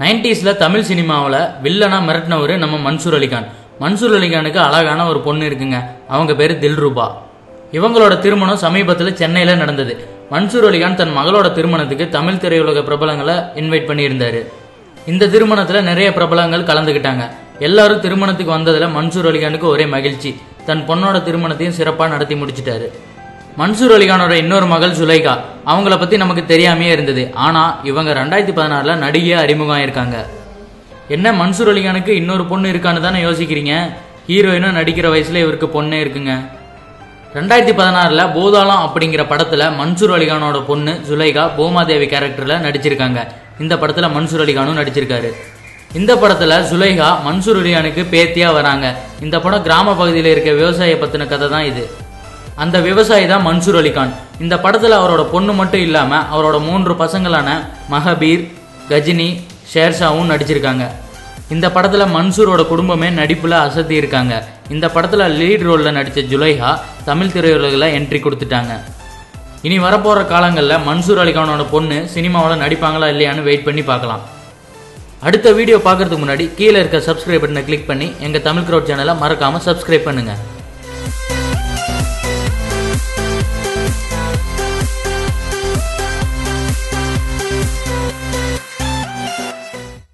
நைன்டிஸில் தமிழ் சினிமாவில் வில்லனா மிரட்டினவர் நம்ம மன்சூர் அலிகான். மன்சூர் அலிகானுக்கு அழகான ஒரு பொண்ணு இருக்குங்க. அவங்க பேர் தில்ரூபா. இவங்களோட திருமணம் சமீபத்தில் சென்னையில் நடந்தது. மன்சூர் அலிகான் தன் மகளோட திருமணத்துக்கு தமிழ் திரையுலக பிரபலங்களை இன்வைட் பண்ணியிருந்தாரு. இந்த திருமணத்தில் நிறைய பிரபலங்கள் கலந்துக்கிட்டாங்க எல்லாரும் திருமணத்துக்கு வந்ததில் மன்சூர் அலிகானுக்கு ஒரே மகிழ்ச்சி. தன் பொண்ணோட திருமணத்தையும் சிறப்பாக நடத்தி முடிச்சிட்டாரு. மன்சூர் அலிகானோட இன்னொரு மகள் சுலைகா. அவங்கள பத்தி நமக்கு தெரியாமையே இருந்தது. ஆனா இவங்க ரெண்டாயிரத்தி பதினாறுல நடிகையா அறிமுகம் ஆயிருக்காங்க. என்ன மன்சூர் அலிகானுக்கு இன்னொரு பொண்ணு இருக்கான்னு தானே யோசிக்கிறீங்க? ஹீரோயினா நடிக்கிற வயசுல இவருக்கு பொண்ணே இருக்குங்க. ரெண்டாயிரத்தி பதினாறுல போதாளம் அப்படிங்கிற படத்துல மன்சூர் அலிகானோட பொண்ணு சுலைகா பூமாதேவி கேரக்டர்ல நடிச்சிருக்காங்க. இந்த படத்துல மன்சூர் அலிகானும் நடிச்சிருக்காரு. இந்த படத்துல சுலைகா மன்சூர் அலிகானுக்கு பேத்தியா வராங்க. இந்த படம் கிராம பகுதியில் இருக்க விவசாய பத்தின கதை தான் இது. அந்த விவசாயி தான் மன்சூர் அலிகான். இந்த படத்தில் அவரோட பொண்ணு மட்டும் இல்லாமல் அவரோட மூன்று பசங்களான மஹபீர் கஜினி ஷேர்ஷாவும் நடிச்சிருக்காங்க. இந்த படத்தில் மன்சூரோட குடும்பமே நடிப்பில் அசத்தி இருக்காங்க. இந்த படத்தில் லீட் ரோலில் நடித்த ஜுலைஹா தமிழ் திரையுலகில் என்ட்ரி கொடுத்துட்டாங்க. இனி வரப்போகிற காலங்களில் மன்சூர் அலிகானோட பொண்ணு சினிமாவில் நடிப்பாங்களா இல்லையான்னு வெயிட் பண்ணி பார்க்கலாம். அடுத்த வீடியோ பார்க்கறதுக்கு முன்னாடி கீழே இருக்க சப்ஸ்கிரைப் பட்டனை கிளிக் பண்ணி எங்கள் தமிழ் க்ரௌட் சேனலை மறக்காமல் சப்ஸ்கிரைப் பண்ணுங்கள்